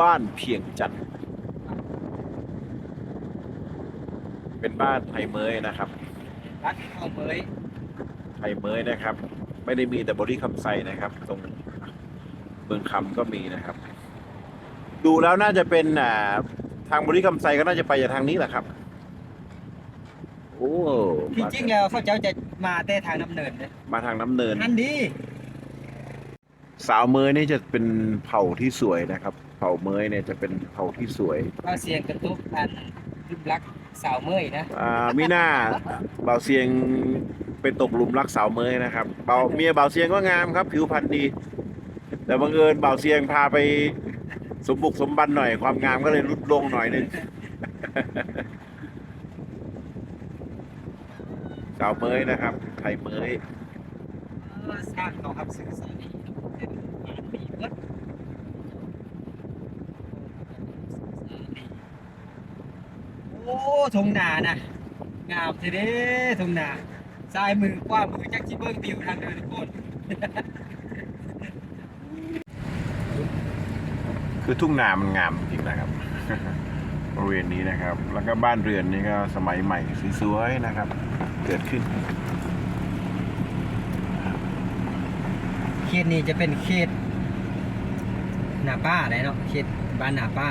บ้านเพียงจันทร์เป็นบ้านไทยเมยนะครับ ร้านข้าวเมยไทยเมยนะครับ ไม่ได้มีแต่บริคำไซนะครับ ตรงเมืองคำก็มีนะครับ ดูแล้วน่าจะเป็นอ่าทางบริคำไซก็น่าจะไปจากทางนี้แหละครับ โอ้จริงๆแล้วเขาเจ้าจะมาแต่ทางน้ำเนินเลยมาทางน้ำเนินอันดีสาวเมยนี่จะเป็นเผ่าที่สวยนะครับ เผ่าเมยเนี่ยจะเป็นเผ่าที่สวยเอาเสียงกระตุกอันรูปลักษณ์สาวเมยนะอ่ามิน่าเบาเสียงไปตกหลุมรักสาวเมยนะครับเบาเมียเบาเสียงก็งามครับ ผิวพรรณดี แต่บังเอิญเบาเสียงพาไปสมบุกสมบันหน่อยความงามก็เลยลดลงหน่อยนึงสาวเมยนะครับ ไทยเมยเออสร้างเขาครับสื่อสารดีเป็นงานดีเบิดโอ้ ทงนานะงามทีเด้ทงนาซ้ายมือขวามือจักจิเบิ้งวิวทางเดินทุกคนคือทุ่งนามันงามจริงๆนะครับบริเวณนี้นะครับ แล้วก็บ้านเรือนนี่ก็สมัยใหม่สวยๆนะครับ เกิดขึ้น เขตนี้จะเป็นเขตหนาป้าได้เนาะเขตบ้านหนาป้า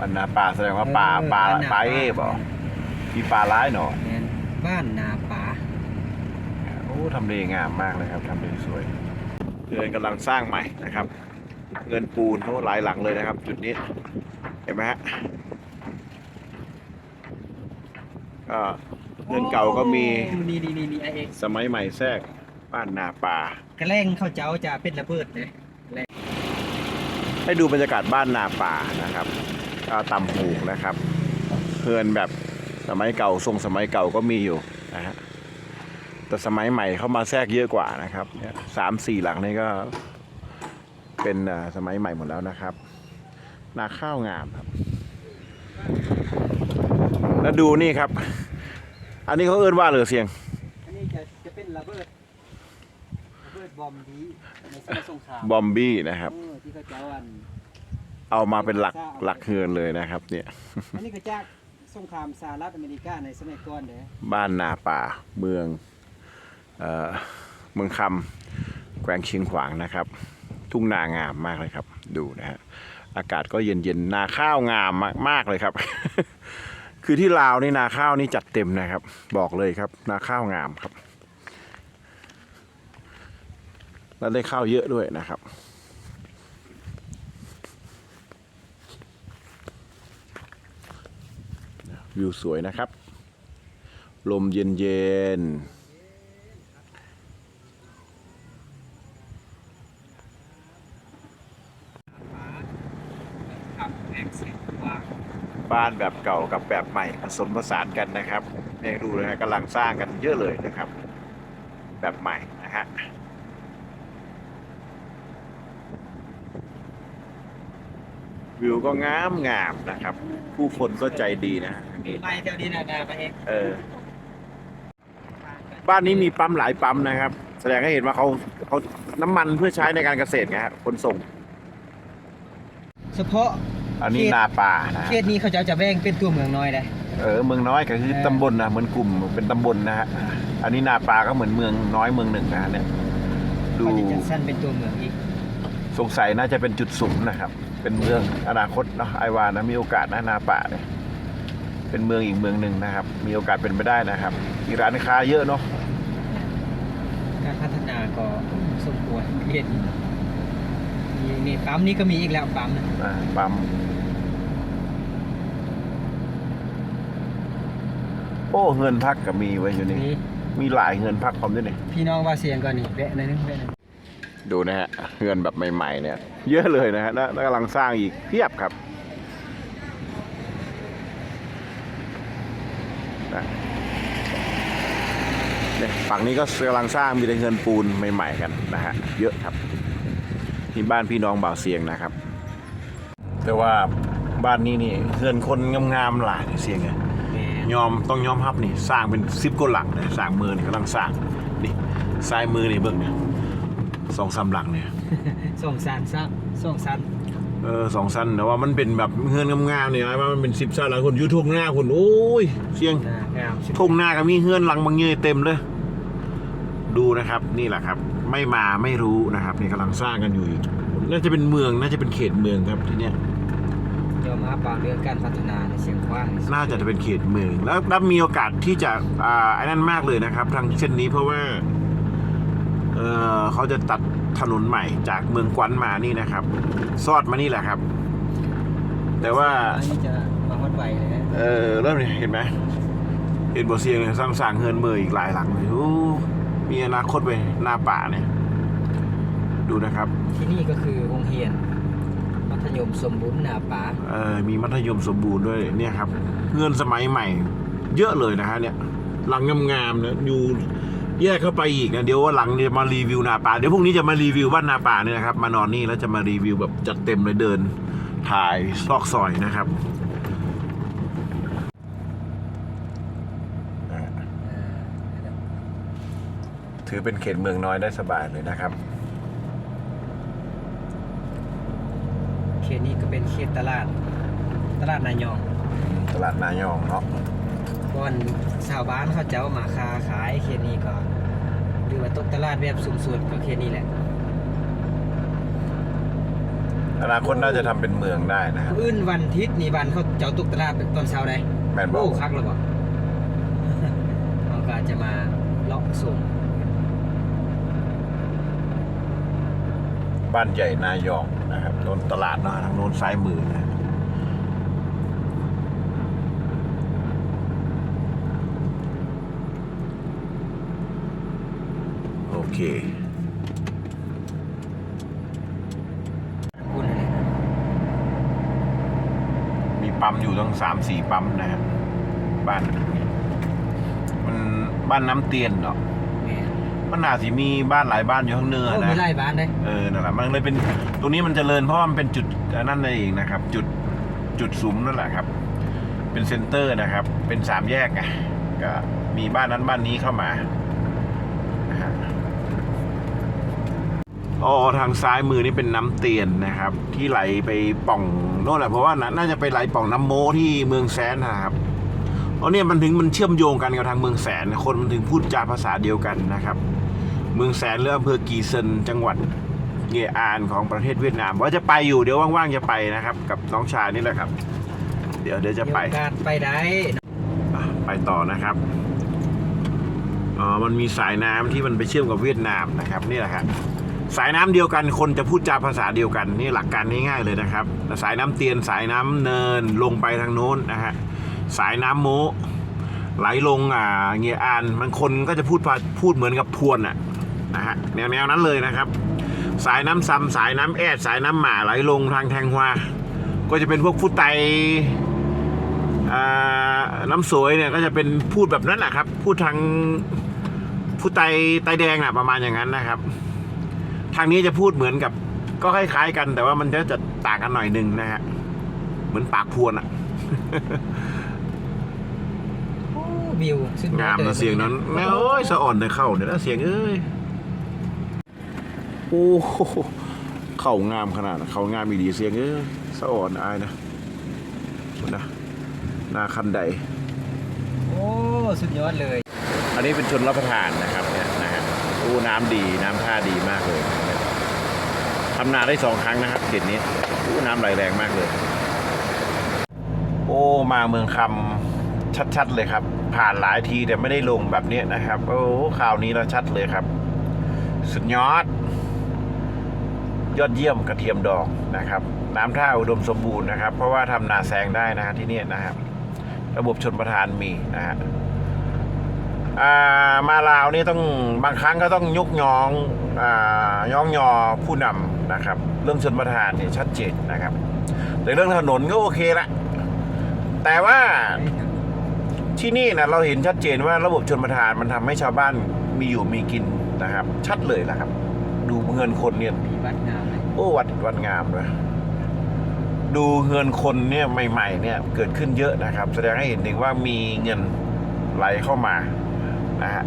ปันนาป่าแสดงว่าป่าเออป่าบ้านนาป่า ป่าเอ๋บอมีป่าร้ายหนอแม่นบ้านนาป่าโอ้ทำเลงามมากเลยครับทำเลสวยเรือนกำลังสร้างใหม่นะครับ เงินปูนโอ้หลายหลังเลยนะครับ จุดนี้เห็นไหมฮะก็เรือนเก่าก็มีโอ้นี่นี่นี่นี่ไอเอกสมัยใหม่แทรกบ้านนาป่า กระแลงเข้าเจ้าจะเป็นระเบิดเลยให้ดูบรรยากาศบ้านนาป่านะครับ ก็ตำหูกนะครับเฮือนแบบสมัยเก่าทรงสมัยเก่าก็มีอยู่นะฮะแต่สมัยใหม่เข้ามาแทรกเยอะกว่านะครับเนี่ยสามสี่หลังนี่ก็เป็นอ่าสมัยใหม่หมดแล้วนะครับ นาข้าวงามครับ แล้วดูนี่ครับ อันนี้เขาเอื้นว่าเหลือเสียง อันนี้จะจะเป็นระเบิดระเบิดบอมดีในสมัยสงครามบอมบี้นะครับเออที่เขาเจ้าอัน เอามาเป็นหลักหลักเฮือนเลยนะครับเนี่ย อันนี้ก็จากสงครามสหรัฐอเมริกาในสมัยก่อนเด้อบ้านนาป่าเมืองเอ่อเมืองคำแขวงเชียงขวางนะครับ ทุ่งนางามมากเลยครับ ดูนะฮะอากาศก็เย็นๆนาข้าวงามมากๆเลยครับ คือที่ลาวนี่นาข้าวนี่จัดเต็มนะครับ บอกเลยครับ นาข้าวงามครับ แล้วได้ข้าวเยอะด้วยนะครับ วิวสวยนะครับ ลมเย็นเย็นบ้านแบบเก่ากับแบบใหม่ผสมผสานกันนะครับเนี่ยดูนะฮะกำลังสร้างกันเยอะเลยนะครับ แบบใหม่นะฮะวิวก็งามงามนะครับ ผู้คนก็ใจดีนะฮะ นี่ไปแถวนี้นะนะไปเอกเออ บ้านนี้มีปั๊มหลายปั๊มนะครับ แสดงให้เห็นว่าเขาเขาน้ำมันเพื่อใช้ในการเกษตรไงฮะขนส่ง เฉพาะ อันนี้เขต นาป่านะเขฮะตนี้เขาเจ้าจะแบ่งเป็นตัวเมืองน้อยเลย เออเมืองน้อยก็คือเออ ตำบลนะเหมือนกลุ่มเป็นตำบลนะฮะอันนี้นาป่าก็เหมือนเมืองน้อยเมืองหนึ่งนะฮะเนี่ยดู เขาจะจัดสรรเป็นตัวเมืองอีกสงสัยน่าจะเป็นจุดสุมนะครับ เป็นเมืองอนาคตเนาะไอวานะมีโอกาสนะนาป่าเนี่ย เป็นเมืองอีกเมืองหนึ่งนะครับ มีโอกาสเป็นไปได้นะครับ มีร้านค้าเยอะเนาะการพัฒนาก็สมควรเห็นนี่นี่ปั๊มนี้ก็มีอีกแล้วปั๊มนะอ่าปั๊มโอ้เงินพักก็มีไว้อยู่นี่ นี่มีหลายเงินพักพร้อมด้วยนี่ พี่น้องว่าเสียงก่อนนี่แวะหนอยนึงแวะหน่อยดูนะฮะเงินแบบใหม่ ๆ เนี่ย เยอะเลยนะฮะแล้วแล้วกำลังสร้างอีกเพียบครับนะ เนี่ยฝั่งนี้ก็กำลังสร้างมีแต่เงินปูนใหม่ ๆ กันนะฮะเยอะครับนี่บ้านพี่น้องบ่าวเสียงนะครับ แต่ว่าบ้านนี้นี่เงินคนงามๆหลายเสียงไงยอมต้องยอมรับนี่สร้างเป็นซิปกว่าหลังเลยสร้างมือนี่กำลังสร้างนี่ซ้ายมือนี่เบิ่งเนี่ยสองสามหลังเนี่ยส่งสารซักส่งสาร เออสองสั้นแต่ว่ามันเป็นแบบเฮือนงามๆเนี่ยว่ามันเป็นสิบสั้นหลายคนอยูทุ่งหน้าคนโอ้ยเสียงหน้างามสุดทุ่งหน้าก็มีเฮือนหลังบางเงยเต็มเลย ดูนะครับนี่แหละครับ ไม่มาไม่รู้นะครับนี่กำลังสร้างกันอยู่อีกน่าจะเป็นเมืองน่าจะเป็นเขตเมืองครับที่เนี้ยยอมรับปางเรื่องการพัฒนาในเชียงขว้างน่าจะเป็นเขตเมือง แล้วแล้วมีโอกาสที่จะอ่าไอ้นั่นมากเลยนะครับ ทางเส้นนี้เพราะว่าเออเขาจะตัด ถนนใหม่จากเมืองกวนมานี่นะครับ ซอดมานี่แหละครับ แต่ว่าอันนี้จะมาวัดไหวเลยนะเออเริ่มเนี่ยเห็นไหมเห็นบ่เสียงเลยสร้างสร้างเฮือนเมืองอีกหลายหลังเลยโอ้มีอนาคตไปหน้าป่าเนี่ย ดูนะครับ ที่นี่ก็คือโรงเรียน มัธยมสมบูรณ์นาป่าเออมีมัธยมสมบูรณ์ด้วยเนี่ยครับเฮือนสมัยใหม่ เยอะเลยนะฮะเนี่ยหลังงามๆนะอยู่ แยกเข้าไปอีกนะเดี๋ยวว่าหลังเนี่ยมารีวิวนาป่าเดี๋ยวพรุ่งนี้จะมารีวิวบ้านนาป่าเนี่ยนะครับ มานอนนี่แล้วจะมารีวิวแบบจัดเต็มเลยเดินถ่ายซอกซอยนะครับเออถือเป็นเขตเมืองน้อยได้สบายเลยนะครับ เขตนี้ก็เป็นเขตตลาด ตลาดนายอง ตลาดนายองเนาะ ก่อนชาวบ้านเขาจะเอามาค้าขายเขตนี้ก็หรือว่าตกตลาดแบบสูงสุดก็เขตนี้แหละอนาคตน่าจะทำเป็นเมืองได้นะครับอื่นวันอาทิตย์นี่วันเขาเจ้าตกตลาดตอนเช้าได้แมนบอโอ้กคักแล้วบ่ เขาก็จะมาเลาะส่งบ้านใหญ่นายองนะครับโนนตลาดเนาะทางโน้นซ้ายมือนะ เคคุณอะไรนะมีปั๊มอยู่ตั้งสามสี่ปั๊มนะครับบ้านมันบ้านน้ำเตียนเนาะแม่มันน่าสิมีบ้านหลายบ้านอยู่ข้างเนื้อโอ้นะมีไล่บ้านได้เออนั่นแหละมันเลยเป็นตรงนี้มันเจริญเพราะว่ามันเป็นจุดนั่นเองนะครับ จุดจุดซุ้มนั่นแหละครับ เป็นเซ็นเตอร์นะครับ เป็นสามแยกไงก็มีบ้านนั้นบ้านนี้เข้ามานะฮะ อ๋อทางซ้ายมือนี่เป็นน้ำเตียนนะครับ ที่ไหลไปป่องโน่นแหละเพราะว่าน่าน่าจะไปไหลป่องน้ำโมที่เมืองแสนนะครับอ๋อเนี่ยมันถึงมันเชื่อมโยงกันกับทางเมืองแสน คนมันถึงพูดจาภาษาเดียวกันนะครับ เมืองแสนหรืออำเภอกีเซินจังหวัดเงอานของประเทศเวียดนามว่าจะไปอยู่เดี๋ยวว่างๆจะไปนะครับ กับน้องชายนี่แหละครับ เดี๋ยวเดี๋ยวจะไปมีโอกาสไปได้อะไปต่อนะครับอ๋อมันมีสายน้ำที่มันไปเชื่อมกับเวียดนามนะครับนี่แหละครับ สายน้ำเดียวกันคนจะพูดจาภาษาเดียวกันนี่หลักการง่ายๆเลยนะครับ สายน้ำเตียนสายน้ำเนินลงไปทางโน้นนะฮะสายน้ำโมไหลลงอ่าเงียอานมันคนก็จะพูดภาพูดเหมือนกับพวนอะนะฮะแนวแนวนั้นเลยนะครับ สายน้ำซ้ำสายน้ำแอดสายน้ำหมาไหลลงทางแทงฮวาก็จะเป็นพวกผู้ไตอ่าน้ำสวยเนี่ยก็จะเป็นพูดแบบนั้นแหละครับ พูดทางพูดไตไตแดงอะประมาณอย่างนั้นนะครับ ทางนี้จะพูดเหมือนกับ ก็คล้ายๆกัน แต่ว่ามันจะจะต่างกันหน่อยหนึ่งนะฮะ เหมือนปากพวนอะโอ้วิวสุดยอดงามนะเสียงนั้นแม่โอ้ยสะอ่อนเลยเข้าเดี๋ยวนะเสียงเอ้ยโอ้โหเข่างามขนาดนั้นเข่างามอีดีเสียงเอ้ยสะอ่อนอายนะนะหน้าคันใด โอ้สุดยอดเลย อันนี้เป็นชนรับประทานนะครับเนี่ยนะฮะอู้น้ำดีน้ำท่าดีมากเลยเนี่ย ทำนาได้สองครั้งนะครับเขตนี้น้ำไหลแรงมากเลย โอ้มาเมืองคำชัดๆเลยครับ ผ่านหลายทีแต่ไม่ได้ลงแบบนี้นะครับ โอ้ข่าวนี้เราชัดเลยครับ สุดยอด ยอดเยี่ยมกระเทียมดอกนะครับ น้ำท่าอุดมสมบูรณ์นะครับ เพราะว่าทำนาแซงได้นะฮะที่นี่นะครับ ระบบชนประทานมีนะฮะ มาลาวนี่ต้องบางครั้งก็ต้องยกยองอ่าย่องยอผู้นำนะครับ เรื่องชนประทานเนี่ยชัดเจนนะครับ แต่เรื่องถนนก็โอเคละแต่ว่าที่นี่นะเราเห็นชัดเจนว่าระบบชนประทานมันทำให้ชาวบ้านมีอยู่มีกินนะครับ ชัดเลยละครับ ดูเงินคนเนี่ยมีวัดงามเลยโอ้วัดวัดงามเลยดูเงินคนเนี่ยใหม่ ๆ เนี่ยเกิดขึ้นเยอะนะครับ แสดงให้เห็นถึงว่ามีเงินไหลเข้ามา นะฮะ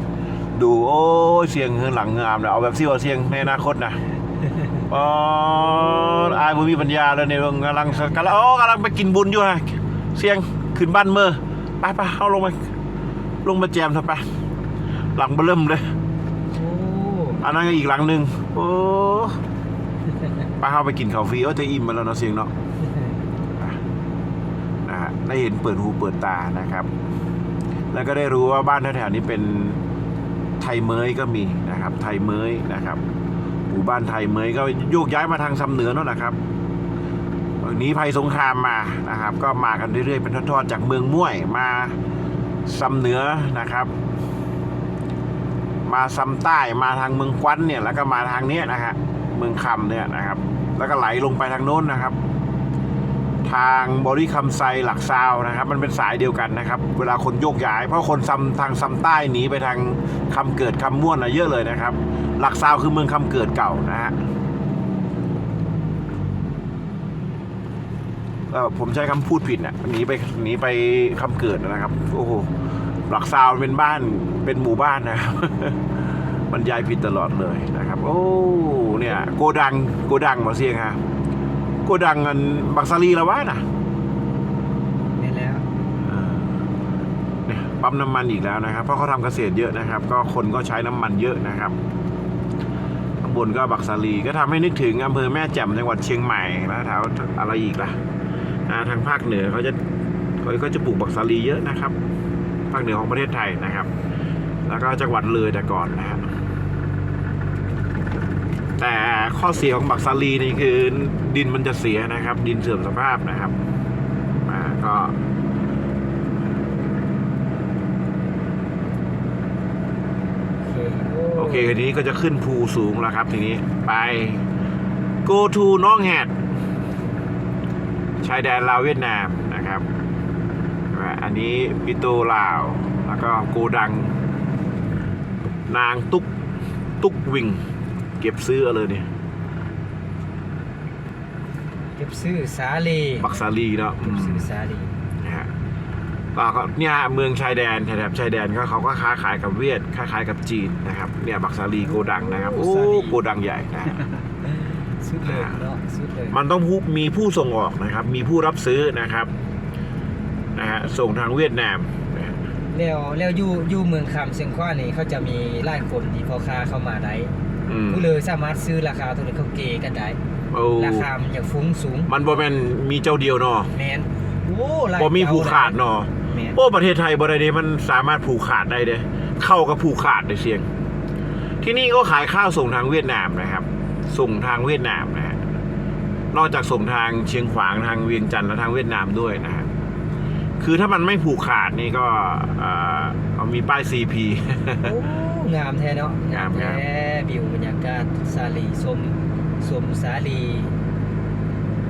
ดูโอ้ยเสียงเงินหลังงามนะเอาแบบซี่ว่าเสียงในอนาคตนะอ๋ออายบุมีปัญญาเลยเนี่ยกำลังกำลังโอ้กำลังไปกินบุญอยู่ฮะเสียงขึ้นบ้านเมื่อไปไปเอาลงมาลงมาแจมเถอะไปหลังเบอเริ่มเลยโอ้อันนั้นก็อีกหลังหนึ่งโอ้ไปเข้าไปกินข้าวฟรีเออจะอิ่มมาแล้วเนาะเสียงเนาะนะฮะได้เห็นเปิดหูเปิดตานะครับ แล้วก็ได้รู้ว่าบ้านแถวๆนี้เป็นไทยเมยก็มีนะครับ ไทยเมยนะครับหมู่บ้านไทยเมยก็โยกย้ายมาทางซำเหนือนั่นแหละครับหนีภัยสงครามมานะครับ ก็มากันเรื่อยๆเป็นทอดๆจากเมืองม่วยมาซำเหนือนะครับ มาซำใต้มาทางเมืองกวันเนี่ยแล้วก็มาทางนี้นะฮะเมืองคำเนี่ยนะครับ แล้วก็ไหลลงไปทางโน้นนะครับ ทางบริคำไซหลักซาวนะครับ มันเป็นสายเดียวกันนะครับ เวลาคนโยกย้าย เพราะคนซำทางซำใต้หนีไปทางคำเกิดคำม่วนอะเยอะเลยนะครับ หลักซาวคือเมืองคำเกิดเก่านะฮะเออผมใช้คำพูดผิดน่ะหนีไปหนีไปคำเกิดนะครับ โอ้โหหลักซาวเป็นบ้านเป็นหมู่บ้านนะครับบรรยายผิดตลอดเลยนะครับ โอ้เนี่ยโกดังโกดังมาเสียงฮะ โกดังเงินบักซาลีละวะน่ะนี่แล้วเออเนี่ยปั๊มน้ำมันอีกแล้วนะครับ เพราะเขาทำเกษตรเยอะนะครับ ก็คนก็ใช้น้ำมันเยอะนะครับข้างบนก็บักซาลีก็ทำให้นึกถึงอำเภอแม่แจ่มจังหวัดเชียงใหม่แล้วแถวอะไรอีกล่ะอ่าทางภาคเหนือเขาจะเขาก็จะปลูกบักซาลีเยอะนะครับ ภาคเหนือของประเทศไทยนะครับ แล้วก็จังหวัดเลยแต่ก่อนนะฮะ แต่ข้อเสียของบักซาลีนี่คือดินมันจะเสียนะครับ ดินเสื่อมสภาพนะครับอ่าก็โอเคทีนี้ก็จะขึ้นภูสูงแล้วครับ ทีนี้ไป go to น้องแหดชายแดนลาวเวียดนามนะครับ อันนี้ปิโตลาว แล้วก็โกดัง นางตุกตุกวิง เก็บซื้อเอาเลยเนี่ยเก็บซื้อสาลีบักซาลีเนาะอืเก็บมซื้อสาลีนะฮะก็ก็เนี่ยเมืองชายแดนแถบชายแดนก็เขาก็ค้าขายกับเวียดค้าขายกับจีนนะครับเนี่ยบักซาลีโกดังนะครับโอ้โกดังใหญ่นะฮะ สุดเลยเนาะสุดเลยมันต้องผู้มีผู้ส่งออกนะครับ มีผู้รับซื้อนะครับนะฮะส่งทางเวียดนามนะฮะแล้วแล้วอยู่อยู่เมืองคำเชียงคว้านี่เขาจะมีหลายคนที่พอค้าเข้ามาได้ อืม ผู้เลยสามารถซื้อราคาตัวนี้เขาเกกันได้ โอ้ราคามันอย่างฟุ้งสูงมันบ่แม่นมีเจ้าเดียวเนาะแมนโอ้หลายบ่มีผูกขาดเนาะแมนโอ้ประเทศไทยบ่ได้เด้มันสามารถผูกขาดได้เด้เข้ากับผูกขาดได้เสียง ที่นี่ก็ขายข้าวส่งทางเวียดนามนะครับ ส่งทางเวียดนามนะฮะนอกจากส่งทางเชียงขวางทางเวียงจันทร์และทางเวียดนามด้วยนะฮะคือถ้ามันไม่ผูกขาดนี่ก็เอ่อเอามีป้าย CP โอ้ งามแท้เนาะงามครับแท้วิวบรรยากาศสาลีสมสมสาลี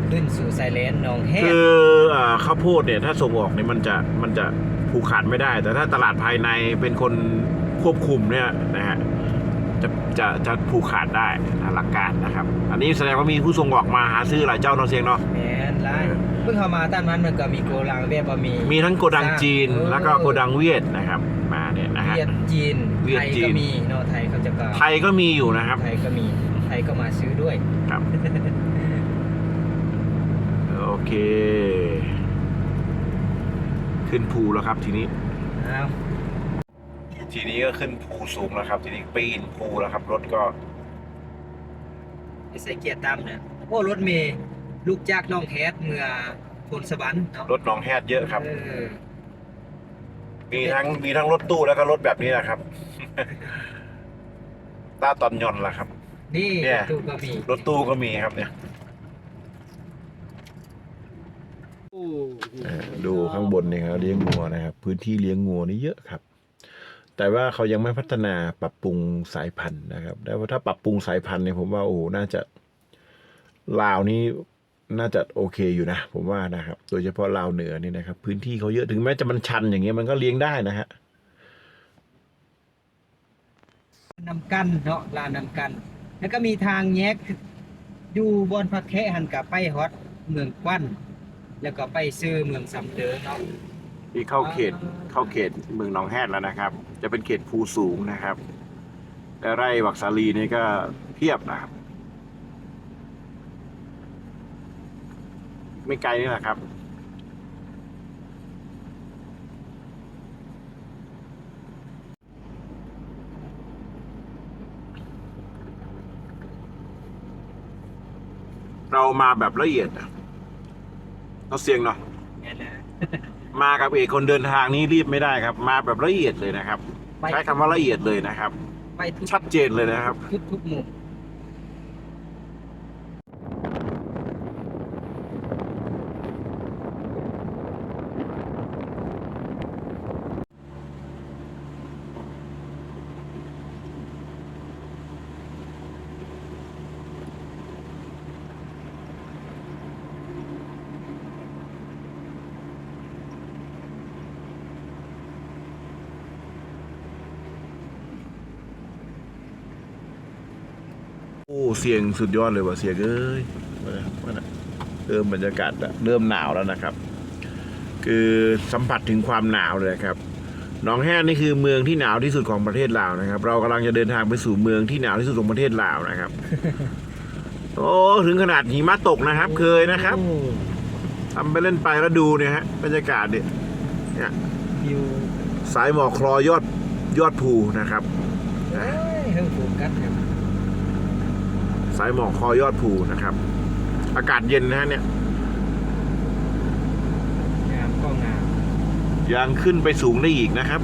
ขึ้นสู่ไซเลนหนองแห้คือเอ่อข้าวโพดเนี่ยถ้าส่งออกเนี่ยมันจะมันจะผูกขาดไม่ได้ แต่ถ้าตลาดภายในเป็นคนควบคุมเนี่ยนะฮะจะจะจะผูกขาดได้นะหลักการนะครับ อันนี้แสดงว่ามีผู้ส่งออกมาหาซื้อหลายเจ้าเนาะเสียงเนาะแมนไล่เพิ่งเข้ามาตั้งนั้นมันก็มีโกลังแบบว่ามีมีทั้งโกดังจีนเออแล้วก็โกดังเวียดนะครับ วียดจีนเวียดไทยจีน ก็มีเนาะไทยเขาจะก็ไทยก็มีอยู่นะครับ ไทยก็มีไทยก็มาซื้อด้วยครับ โอเค ขึ้นภูแล้วครับทีนี้ อ้าวทีนี้ก็ขึ้นภูสูงแล้วครับ ทีนี้ปีนภูแล้วครับ รถก็ ไอ้ใส่เกียร์ตามเนี่ยโอ้รถเมย์ลูกจากน้องแคสเมื่อพลสวรรค์เนาะรถหนองแฮดเยอะครับ เออ มีทั้งมีทั้งรถตู้แล้วก็รถแบบนี้แหละครับ ตาตอนยอนต์ล่ะครับ นี่เนี่ยตู้ก็มีรถตู้ก็มีครับเนี่ย โอ้ดูข้างบนนี่ครับเลี้ยงงัวนะครับ พื้นที่เลี้ยงงัวนี่เยอะครับ แต่ว่าเขายังไม่พัฒนาปรับปรุงสายพันธุ์นะครับแต่ว่าถ้าปรับปรุงสายพันธุ์เนี่ยผมว่าโอ้โหน่าจะลาวนี่ น่าจะโอเคอยู่นะ ผมว่านะครับ โดยเฉพาะลาวเหนือนี่นะครับ พื้นที่เขาเยอะถึงแม้จะมันชันอย่างเงี้ยมันก็เลี้ยงได้นะฮะนำกันเนาะลานนำกัน แล้วก็มีทางแยกอยู่บนพักแคะหันกับไปฮอตเมืองกวันแล้วก็ไปซื้อเมืองสำเดอเนาะนี่เข้าเขตเข้าเขตเมืองหนองแฮดแล้วนะครับ จะเป็นเขตภูสูงนะครับ แต่ไร่วักสาลีนี่ก็เพียบนะครับ ไม่ไกลนี่แหละครับ เรามาแบบละเอียดอะเราเสียงเนาะแม่นแหละมากับเอกคนเดินทางนี้รีบไม่ได้ครับ มาแบบละเอียดเลยนะครับไปใช้คำว่าละเอียดเลยนะครับ ไปทุกชัดเจนเลยนะครับ ทุกทุกมุม โอ้เสียงสุดยอดเลยว่ะเสียงเอ้ยว่าน่ะเริ่มบรรยากาศอะเริ่มหนาวแล้วนะครับ คือสัมผัสถึงความหนาวเลยครับหนองแห้นี่คือเมืองที่หนาวที่สุดของประเทศลาวนะครับ เรากำลังจะเดินทางไปสู่เมืองที่หนาวที่สุดของประเทศลาวนะครับ โอ้ถึงขนาดหิมะตกนะครับ เคยนะครับโอ้ทำไปเล่นไปแล้วดูเนี่ยฮะบรรยากาศเนี่ยเนี่ยวิวสายหมอกคลอยอดยอดภูนะครับเอ้ยเฮ้ยโฟกัสครับ สายหมอกคอยอดภูนะครับ อากาศเย็นนะฮะเนี่ยงามก็งามยังขึ้นไปสูงได้อีกนะครับ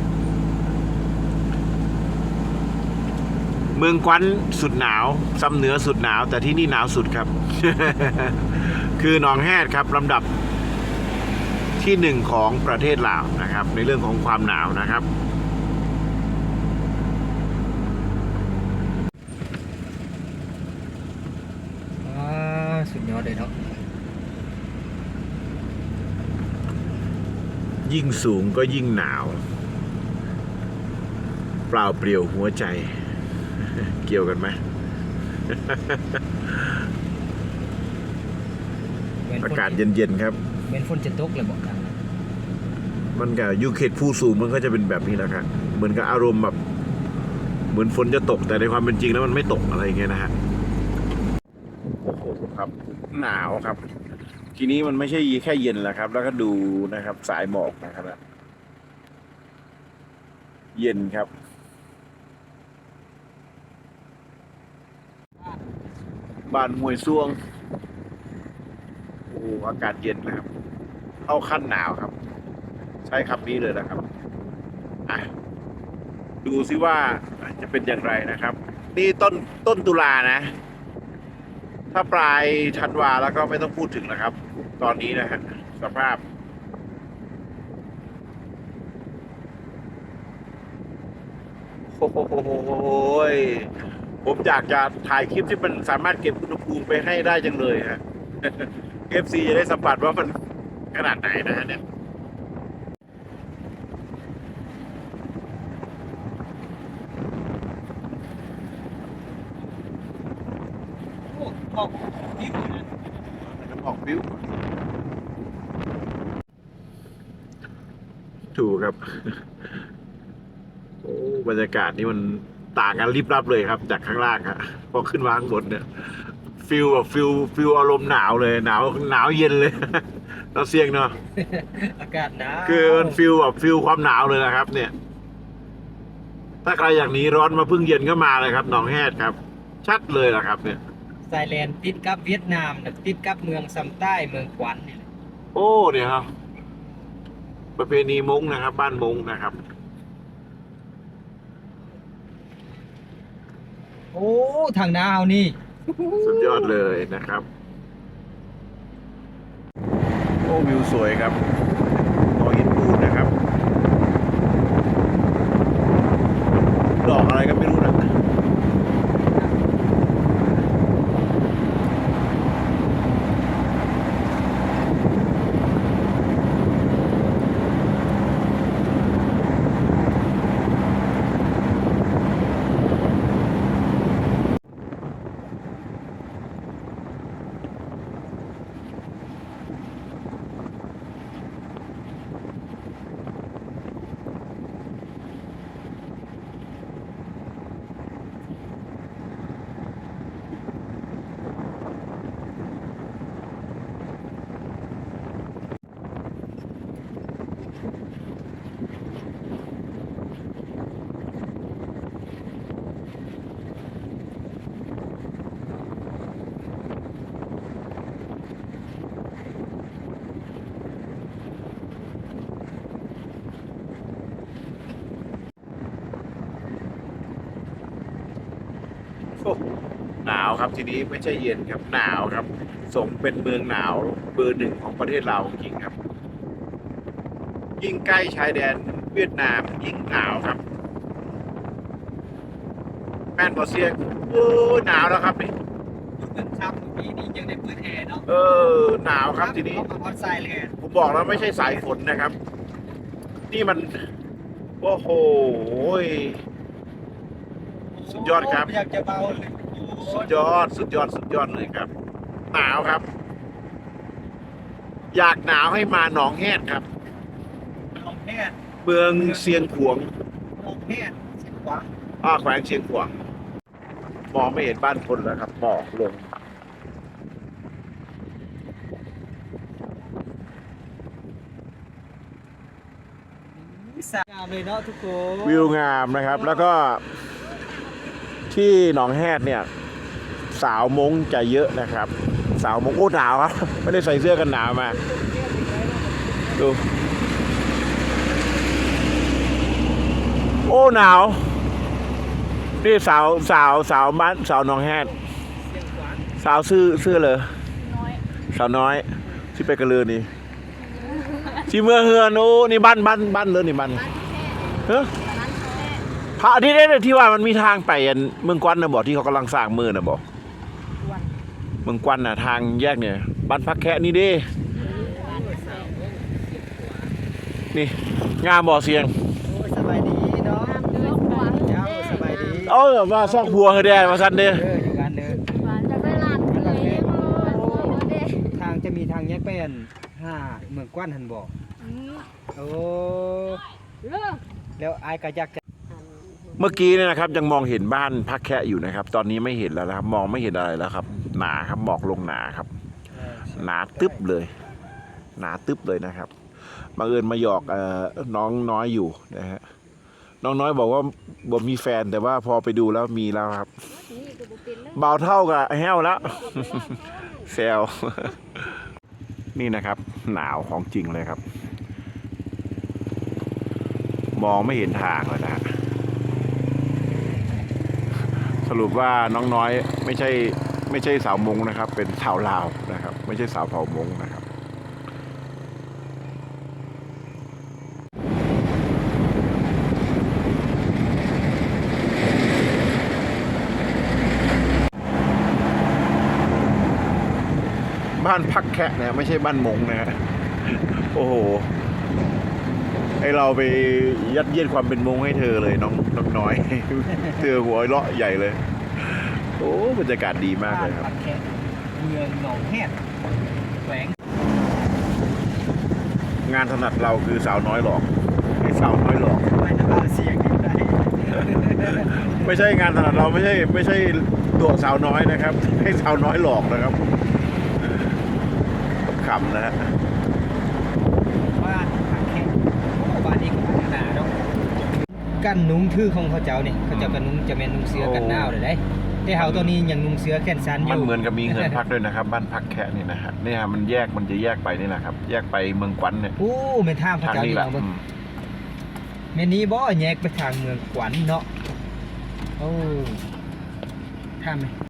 เมืองกวันสุดหนาวซ้ำเหนือสุดหนาว แต่ที่นี่หนาวสุดครับ คือหนองแฮดครับลำดับที่หนึ่งของประเทศลาวนะครับ ในเรื่องของความหนาวนะครับ อ่าสุดยอดเลยเนาะ ยิ่งสูงก็ยิ่งหนาว เปล่าเปลี่ยวหัวใจ เกี่ยวกันไหมเหมือนฝอานกาศเย็นๆครับเหมือนฝนจะตกเลยบอกทางนั้นมันกับยูเขตผู้สูงมันก็จะเป็นแบบนี้แหละครับเหมือนกับอารมณ์แบบเหมือนฝนจะตกแต่ในความเป็นจริงแล้วมันไม่ตกอะไรอย่างเงี้ยนะฮะโอ้โหครับ หนาวครับ ทีนี้มันไม่ใช่แค่เย็นแล้วครับ แล้วก็ดูนะครับ สายหมอกนะครับ เย็นครับ บ้านมวยซ่วงโอ้อากาศเย็นนะครับ เข้าขั้นหนาวครับ ใช้คำนี้เลยนะครับอะดูซิว่าจะเป็นอย่างไรนะครับ นี่ต้นต้นตุลานะ ถ้าปลายธันวาแล้วก็ไม่ต้องพูดถึงนะครับ ตอนนี้นะฮะสภาพ โอ้โหยผมอยากจะถ่ายคลิปที่มันสามารถเก็บอุณหภูมิไปให้ได้จังเลยฮะ FC จะได้สัมผัสว่ามันขนาดไหนนะฮะเนี่ยโอ้ออกวิวนะ น้ำออกวิวถูก ครับ โอ้บรรยากาศนี่มันต่างกันริบรับเลยครับ จากข้างล่างครับพอขึ้นมาข้างบนเนี่ยฟิลแบบฟิลฟิลอารมณ์หนาวเลยหนาวหนาวเย็นเลยเราเสียงเนาะอากาศหนาวคือมันฟิลแบบฟิลความหนาวเลยนะครับ เนี่ย ถ้าใครอยากหนีร้อนมาพึ่งเย็นก็มาเลยครับหนองแฮดครับ ชัดเลยนะครับ เนี่ยไซแลนด์ติดกับเวียดนามนะติดกับเมืองซัมใต้เมืองกวันนี่แหละโอ้เนี่ยครับ ประเพณีมงนะครับ บ้านมงนะครับ โอ้ทางดาวนี่ สุดยอดเลยนะครับ โอ้วิวสวยครับ หนาวครับทีนี้ไม่ใช่เย็นครับหนาวครับ สมเป็นเมืองหนาวเบอร์หนึ่งของประเทศเราจริงๆครับ ยิ่งใกล้ชายแดนเวียดนามยิ่งหนาวครับ แม่นบอเซียงโอ้หนาวแล้วครับนี่เพิ่งครับปีนี้ยังได้เปิดแอร์เนาะเออหนาวครับทีนี้เขามาออนไซด์เลยอะผมบอกแล้วไม่ใช่สายฝนนะครับ นี่มันโอ้โห สุดยอดครับ อยากจะเบาเลยสุดยอด สุดยอด สุดยอดเลยครับ หนาวครับ อยากหนาวให้มาหนองแฮดครับลองแพทย์เมืองเซียงขวงลองแพทย์เสียงขวางอ่าแขวงเชียงขวางมองไม่เห็นบ้านคนแล้วครับหมอกลงสวยงามเลยเนาะทุกคนวิวงามนะครับ แล้วก็ ที่หนองแฮดเนี่ยสาวมงจะเยอะนะครับ สาวมงโอ้หนาวครับ ไม่ได้ใส่เสื้อกันหนาวมา ดู โอ้หนาว นี่สาวสาวสาวบ้านสาวหนองแฮดสาวซื้อซื้อเลยสาวน้อยที่ไปกระเลือนี่ที่เมืองเฮือนโอ้นี่บ้านบ้านบ้านเลยนี่บ้านเฮ้ ยร้านแค่พระที่ได้ที่ว่ามันมีทางไปอันเมืองกวนนะบอกที่เขากำลังสร้างเมืองนะบอกวันเมืองกวนน่ะทางแยกเนี่ยบ้านพักแค่นี่เดินี่งามบ่อเสียงโอ้ยสบายดีเนาะน้ำเดือดหวานเจ้าสบายดีเอ้ามาซอกบัวเฮอแดนมาสั่นเด้เอออยู่กันเด้อหวานจะได้ร้านเลยร้านเด้อทางจะมีทางแยกไปอันห้าเมืองกว้านหันบอกอืมโอ้เลิกแล้วอายก็อยากจะ เมื่อกี้เนี่ยนะครับยังมองเห็นบ้านพักแค่อยู่นะครับ ตอนนี้ไม่เห็นแล้วนะครับ มองไม่เห็นอะไรแล้วครับ หนาครับหมอกลงหนาครับ หนาตึ๊บเลย หนาตึ๊บเลยนะครับบังเอิญมาหยอกเอ่อน้องน้อยอยู่นะฮะน้องน้อยบอกว่าบ่มีแฟนแต่ว่าพอไปดูแล้วมีแล้วครับเป็นแล้วเบาเท่ากับแห้วแล้วแซวนี่นะครับ หนาวของจริงเลยครับ มองไม่เห็นทางเลยนะฮะ สรุปว่าน้องน้อยไม่ใช่ไม่ใช่สาวมงนะครับ เป็นสาวลาวนะครับ ไม่ใช่สาวเผ่ามงนะครับบ้านพักแคะเนี่ยไม่ใช่บ้านมงนะฮะโอ้โห ไอเราไปยัดเยียดความเป็นมงให้เธอเลยน้องน้องน้อย เธอหัวเราะใหญ่เลย โอ้บรรยากาศดีมากเลยครับบ้นปักแคะเมืองหนองแฮดแขวงงานถนัดเราคือสาวน้อยหลอกไอ้สาวน้อยหลอก ไม่นำเสียงอยู่ได้ไม่ใช่งานถนัดเราไม่ใช่ไม่ใช่ตัวสาวน้อยนะครับ ให้สาวน้อยหลอกนะครับขำนะฮะ บ้านปักแคะโอ้บ้านนี้ก็พัฒนาเนาะ กันนุ้งทื่อของเขาเจ้านี่เขาเจ้ากันนุ้งจะแม่นนุ้งเสื้อกันหนาวเลยได้แต่เฮาตัวนี้ยังนุ้งเสื้อแขนสั้นอมันยู่เหมือนกับมีเงินพักด้วยนะครับ บ้านพักแคะนี่นะฮะเนี่ยมันแยกมันจะแยกไปนี่แหละครับ แยกไปเมืองกวันเนี่ยโอ้แม่นทางเขาทางเจ้านี้นี่แหละเอาเบิ่งอืมแม่นี้บ่แยกไปทางเมืองขวัญเนาะโอ้ทางไหม